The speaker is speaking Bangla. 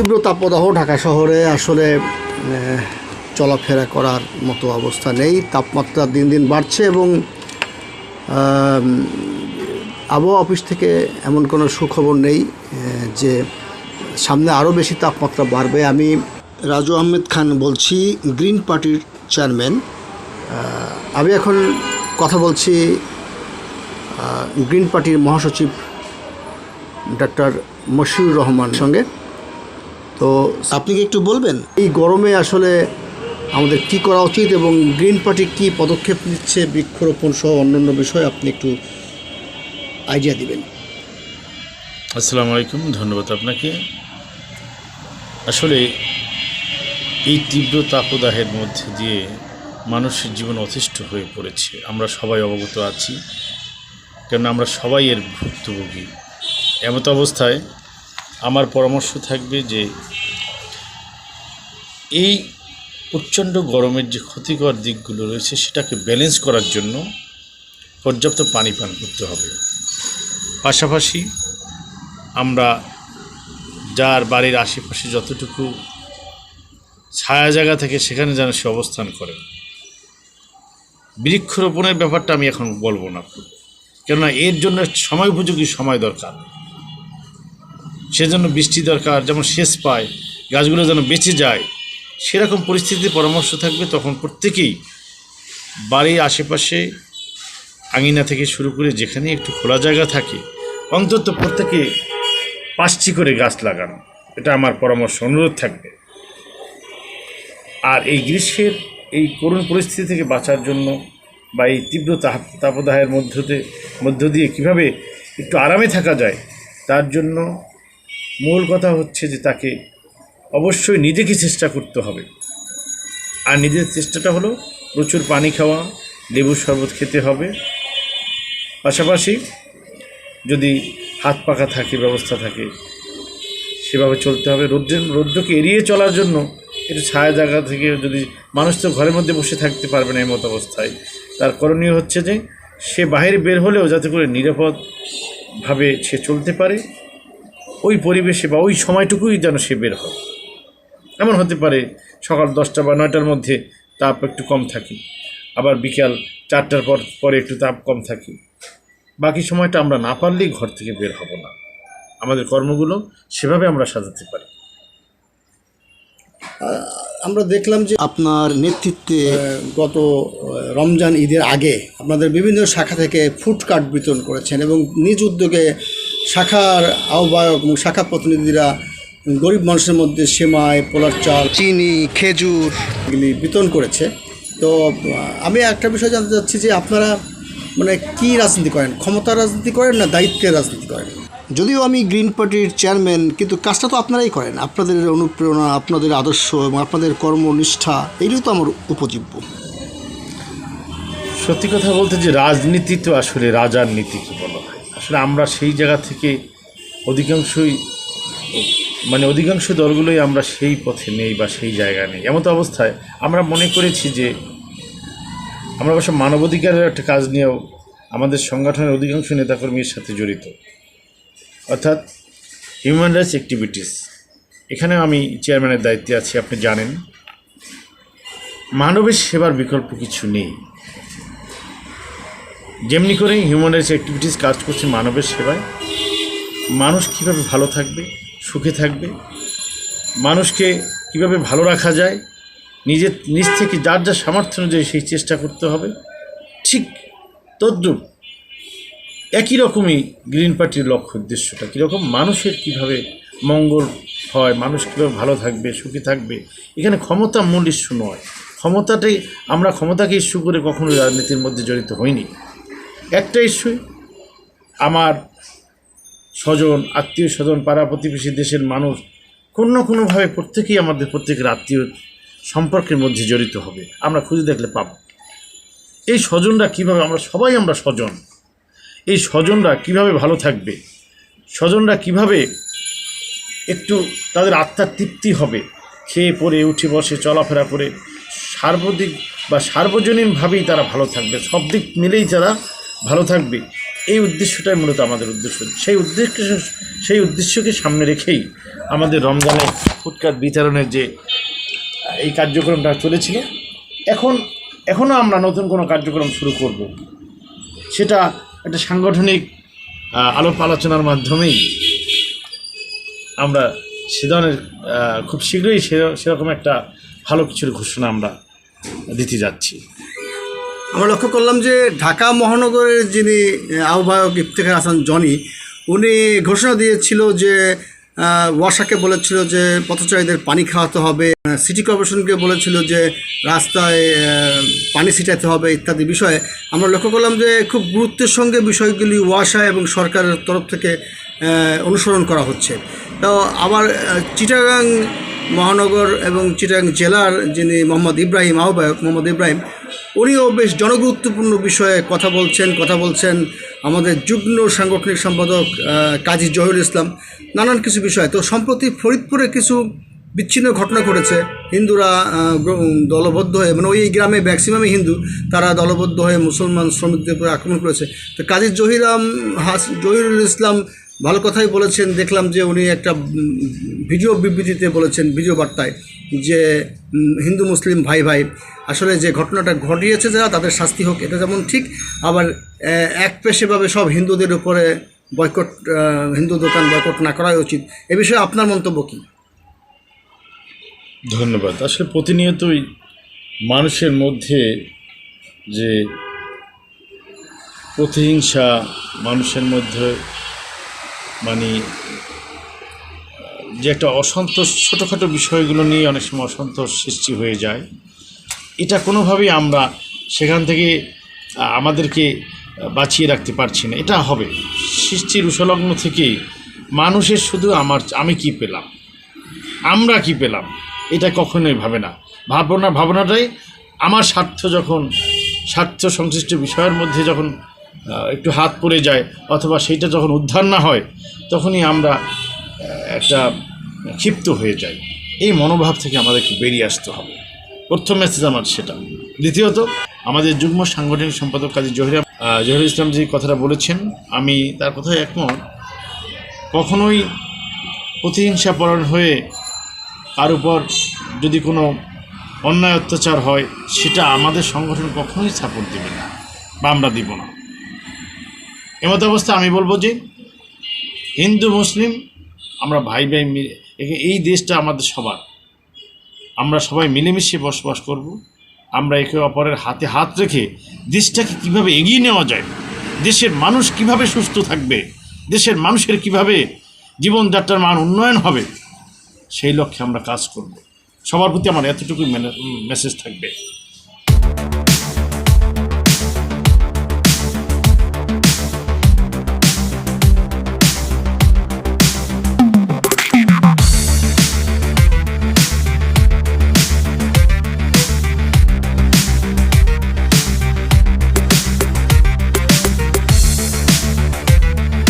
তীব্র তাপদাহ ঢাকা শহরে আসলে চলাফেরা করার মতো অবস্থা নেই। তাপমাত্রা দিন দিন বাড়ছে এবং আবহাওয়া অফিস থেকে এমন কোনো সুখবর নেই যে সামনে আরও বেশি তাপমাত্রা বাড়বে। আমি রাজু আহমেদ খান বলছি, গ্রিন পার্টির চেয়ারম্যান। আমি এখন কথা বলছি গ্রিন পার্টির মহাসচিব ডাক্তার মশিউর রহমান সঙ্গে। তো আপনি কি একটু বলবেন? এই গরমে আসলে আমাদের কি করা উচিত এবং গ্রিন পার্টি কি পদক্ষেপ নিচ্ছে বৃক্ষরোপণ সহ অন্যান্য বিষয়ে আপনি একটু আইডিয়া দিবেন। আসসালামু আলাইকুম ধন্যবাদ আপনাকে। আসলে এই তীব্র তাপদাহের মধ্যে দিয়ে মানুষের জীবন অতিষ্ঠ হয়ে পড়েছে। আমরা সবাই অবগত আছি কেন আমরা সবাই এর ভুক্তভোগী। এমত অবস্থায় আমার পরামর্শ থাকবে যে এই প্রচণ্ড গরমের যে ক্ষতিকর দিকগুলো রয়েছে, সেটাকে ব্যালেন্স করার জন্য পর্যাপ্ত পানি পান করতে হবে। পাশাপাশি আমরা যার বাড়ির আশেপাশে যতটুকু ছায়া জায়গা থেকে, সেখানে যেন সে অবস্থান করে। বৃক্ষরোপণের ব্যাপারটা আমি এখন বলব না। কেননা এর জন্য সময় উপযোগী সময় দরকার। সেজন্য বৃষ্টি দরকার, যেমন সেচ পায়, গাছগুলো যেন বেঁচে যায়, সেরকম পরিস্থিতির পরামর্শ থাকবে, তখন প্রত্যেকেই বাড়ির আশেপাশে আঙিনা থেকে শুরু করে যেখানে একটু খোলা জায়গা থাকে, অন্তত প্রত্যেকে পাঁচটি করে গাছ লাগানো। এটা আমার পরামর্শ, অনুরোধ থাকবে। আর এই গ্রীষ্মের এই করুণ পরিস্থিতি থেকে বাঁচার জন্য বা এই তীব্র তাপ তাপদাহের মধ্যতে মধ্য দিয়ে কীভাবে একটু আরামে থাকা যায়, তার জন্য মূল কথা হচ্ছে যে তাকে অবশ্যই নিজেকে চেষ্টা করতে হবে। আর নিজের চেষ্টাটা হলো প্রচুর পানি খাওয়া, লেবু শরবত খেতে হবে। পাশাপাশি যদি হাত পাখা থাকে, ব্যবস্থা থাকে, সেভাবে চলতে হবে। রৌদ্রের রৌদ্রকে এড়িয়ে চলার জন্য একটু ছায়া জায়গা থেকে যদি মানুষ তো ঘরের মধ্যে বসে থাকতে পারবে না এই মতো অবস্থায়, তার করণীয় হচ্ছে যে সে বাইরে বের হলেও যাতে করে নিরাপদভাবে সে চলতে পারে। ওই পরিবেশে বা ওই সময়টুকুই যেন সে বের হয়। এমন হতে পারে সকাল দশটা বা নয়টার মধ্যে তাপ একটু কম থাকে। আবার বিকাল চারটার পর, পরে একটু তাপ কম থাকে। বাকি সময়টা আমরা না পারলেই ঘর থেকে বের হব না। আমাদের কর্মগুলো সেভাবে আমরা সাজাতে পারি। আমরা দেখলাম যে আপনার নেতৃত্বে গত রমজান ঈদের আগে আপনাদের বিভিন্ন শাখা থেকে ফুড কার্ড বিতরণ করেছেন এবং নিজ উদ্যোগে শাখার আহ্বায়ক এবং শাখা প্রতিনিধিরা গরিব মানুষের মধ্যে সেমাই পোলার চাল চিনি খেজুর এগুলি বিতরণ করেছে। তো আমি একটা বিষয় জানতে চাচ্ছি যে আপনারা মানে কি রাজনীতি করেন? ক্ষমতার রাজনীতি করেন না দায়িত্বের রাজনীতি করেন? যদিও আমি গ্রিন পার্টির চেয়ারম্যান কিন্তু কাজটা তো আপনারাই করেন। আপনাদের অনুপ্রেরণা আপনাদের আদর্শ এবং আপনাদের কর্মনিষ্ঠা এগুলোই তো আমার উপজীব্য। সত্যি কথা বলতে যে রাজনীতি তো আসলে রাজার হয় আসলে আমরা সেই জায়গা থেকে অধিকাংশই মানে অধিকাংশ দলগুলোই আমরা সেই পথে নেই বা সেই জায়গায় নেই। এমত অবস্থায় আমরা মনে করেছি যে আমরা অবশ্য মানবাধিকারের একটা কাজ নিয়েও আমাদের সংগঠনের অধিকাংশ নেতাকর্মীর সাথে জড়িত। অর্থাৎ হিউম্যান রাইটস অ্যাক্টিভিটিস এখানে আমি চেয়ারম্যানের দায়িত্বে আছি, আপনি জানেন। মানবের সেবার বিকল্প কিছু নেই। যেমনি করে হিউম্যান রাইটস অ্যাক্টিভিটিস কাজ করছে মানবের সেবায়, মানুষ কীভাবে ভালো থাকবে, সুখে থাকবে, মানুষকে কীভাবে ভালো রাখা যায়, নিজের, নিজ থেকে যার যা সামর্থ্য অনুযায়ী সেই চেষ্টা করতে হবে, ঠিক তদ্রুপ একই রকমই গ্রিন পার্টির লক্ষ্য, উদ্দেশ্যটা কীরকম? মানুষের কীভাবে মঙ্গল হয়, মানুষ কীভাবে ভালো থাকবে, সুখী থাকবে, এখানে ক্ষমতা মূল ইস্যু নয়। ক্ষমতাটাই, আমরা ক্ষমতাকে ইস্যু করে কখনো রাজনীতির মধ্যে জড়িত হইনি। একটা ইস্যুই। আমার স্বজন, আত্মীয় স্বজন, পাড়া প্রতিবেশী দেশের মানুষ, কোনো না কোনোভাবে প্রত্যেকেই আমাদের প্রত্যেকের আত্মীয় সম্পর্কের মধ্যে জড়িত হবে। আমরা খুঁজে দেখলে পাব। এই স্বজনরা কীভাবে, আমরা সবাই আমরা স্বজন। এই স্বজনরা কীভাবে ভালো থাকবে? স্বজনরা কীভাবে একটু তাদের আত্মার তৃপ্তি হবে? খেয়ে পরে উঠে বসে, চলাফেরা করে, সার্বদিক বা সার্বজনীনভাবেই তারা ভালো থাকবে। সব দিক মিলেই তারা ভালো থাকবে। এই উদ্দেশ্যটাই মূলত আমাদের উদ্দেশ্য। সেই উদ্দেশ্য সেই উদ্দেশ্যকে সামনে রেখেই আমাদের রমজানে ফুটকাত বিতরণের যে এই কার্যক্রমটা চলেছিল। এখন এখনও আমরা নতুন কোনো কার্যক্রম শুরু করব। সেটা একটা সাংগঠনিক আলোপ আলোচনার মাধ্যমেই আমরা সে ধরনের খুব শীঘ্রই সেরকম একটা ভালো কিছুর ঘোষণা আমরা দিতে যাচ্ছি। আমরা লক্ষ্য করলাম যে ঢাকা মহানগরের যিনি আহ্বায়ক ইফতেখার হাসান জনি, উনি ঘোষণা দিয়েছিল যে ওয়াসাকে বলেছিল যে পথচারীদের পানি খাওয়াতে হবে সিটি কর্পোরেশনকে বলেছিল যে রাস্তায় পানি ছিটাতে হবে ইত্যাদি বিষয়ে। আমরা লক্ষ্য করলাম যে খুব গুরুত্বের সঙ্গে বিষয়গুলি ওয়াসা এবং সরকারের তরফ থেকে অনুসরণ করা হচ্ছে। তো আবার চিটাগাং মহানগর এবং চিটাগাং জেলার যিনি মোহাম্মদ ইব্রাহিম, আহ্বায়ক মোহাম্মদ ইব্রাহিম উনিও বেশ জনগুরুত্বপূর্ণ বিষয়ে কথা বলছেন কথা বলছেন আমাদের যুগ্ম সাংগঠনিক সম্পাদক কাজী জহিরুল ইসলাম। নানান কিছু বিষয়। তো সম্প্রতি ফরিদপুরে কিছু বিচ্ছিন্ন ঘটনা ঘটেছে। হিন্দুরা দলবদ্ধ হয়ে মানে ওই গ্রামে ম্যাক্সিমামই হিন্দু, তারা দলবদ্ধ হয়ে মুসলমান শ্রমিকদের উপরে আক্রমণ করেছে। তো কাজী জহিরাম হাস, জহিরুল ইসলাম ভালো কথাই বলেছেন, দেখলাম যে উনি একটা ভিডিও বিবৃতিতে বলেছেন, ভিডিও বার্তায়, যে হিন্দু মুসলিম ভাই ভাই, আসলে যে ঘটনাটা ঘটিয়েছে যারা, তাদের শাস্তি হোক, এটা যেমন ঠিক, আবার এক পেশেভাবে সব হিন্দুদের উপরে বয়কট হিন্দু দোকান বয়কট না করাই উচিত, এ বিষয়ে আপনার মন্তব্য কী? ধন্যবাদ। আসলে প্রতিনিয়তই মানুষের মধ্যে যে প্রতিহিংসা মানুষের মধ্যে মানে যে একটা অসন্তোষ, ছোটোখাটো বিষয়গুলো নিয়ে অনেক সময় অসন্তোষ সৃষ্টি হয়ে যায়। এটা কোনোভাবেই আমরা সেখান থেকে, আমাদেরকে বাঁচিয়ে রাখতে পারছি না। এটা হবে। সৃষ্টির উসলগ্ন থেকে মানুষের শুধু আমার, আমি কি পেলাম? আমরা কি পেলাম? এটা কখনোই ভাবে না। ভাবনা, ভাবনাটাই আমার স্বার্থ যখন, স্বার্থ সংশ্লিষ্ট বিষয়ের মধ্যে যখন একটু হাত পড়ে যায় অথবা সেইটা যখন উদ্ধার না হয়, তখনই আমরা একটা ক্ষিপ্ত হয়ে যাই। এই মনোভাব থেকে আমাদেরকে বেরিয়ে আসতে হবে। প্রথম মেসেজ আমার সেটা। দ্বিতীয়ত, আমাদের যুগ্ম সাংগঠনিক সম্পাদক কাজী জহির জহিরুল ইসলাম যে কথাটা বলেছেন, আমি তার কথায় একমত। কখনোই প্রতিহিংসা পরায়ণ হয়ে তার উপর যদি কোনো অন্যায় অত্যাচার হয়, সেটা আমাদের সংগঠন কখনোই সাপোর্ট দেবে না বা আমরা দিব না। এমত অবস্থা আমি বলব যে হিন্দু, মুসলিম, আমরা ভাই ভাই মিলে এই দেশটা আমাদের সবার। আমরা সবাই মিলেমিশে বসবাস করব। আমরা একে অপরের হাতে হাত রেখে দেশটাকে কীভাবে এগিয়ে নেওয়া যায়, দেশের মানুষ কীভাবে সুস্থ থাকবে, দেশের মানুষের কীভাবে জীবনযাত্রার মান উন্নয়ন হবে, সেই লক্ষ্যে আমরা কাজ করব। সবার প্রতি আমার এতটুকুই মেসেজ থাকবে।